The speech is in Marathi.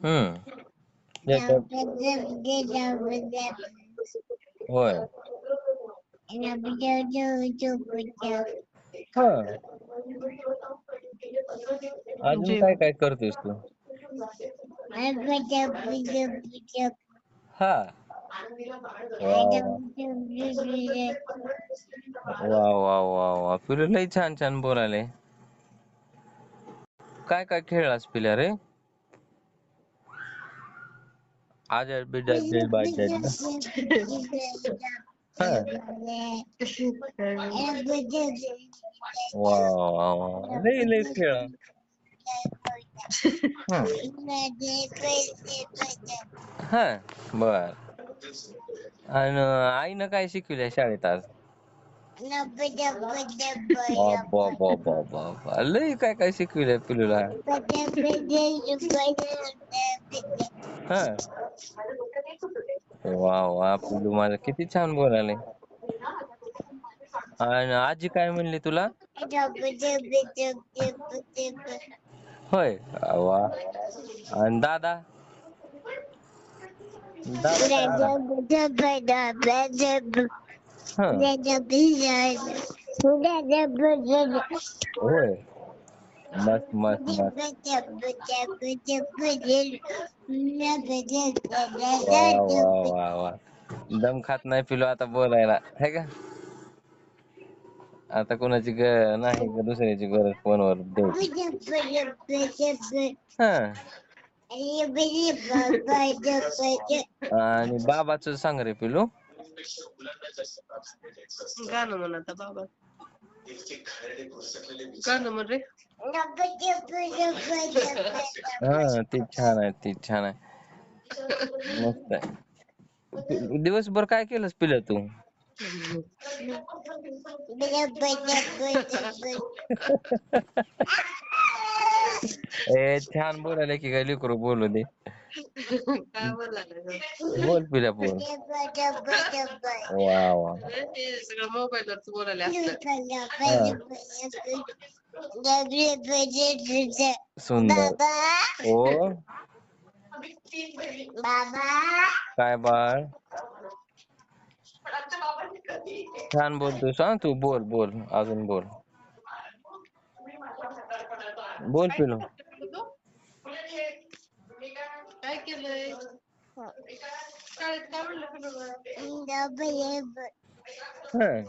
हम्म होय हा अजून काय काय करतोयस तू? हा. वा वा वा वा. पिलू लय छान छान बोलायले काय काय खेळलास पिल्या रे आज बिजा बाजा हा. वा वा वा लय लय खेळ. हा. बर. आणि आईनं काय शिकवलंय शाळेत आज? बाबा लय काय काय शिकविलंय पिलूला? हा. वा वा पिलू माझा किती छान बोलायला. आणि आजी काय म्हणली तुला? होय वा. आणि दादा? दादा हा होय मस्त मस्त मस्त वा वा वा वा दम खात नाही पिलू आता बोलायला है का आता कोणाची ग नाही ग दुसऱ्याची गरज फोनवर द्यायची हा आणि बाबाच सांग रे पिलू गाणं म्हण आता बाबा. गाणं म्हण रे. हा ते छान आहे ते छान आहे. मस्त आहे. दिवसभर काय केलंस पिलं तू? ए छान बोलायला की काय लेकरू बोलू दे. काय बोलला बोल पिल्या बोल वा वा ते सगळं मोबाईल वरच बोलायला असतं सुंदर ओ काय बाळ छान बोलतोय सांग तू बोल बोल अजून बोल बोल पिलू काय केलंय शाळेत काय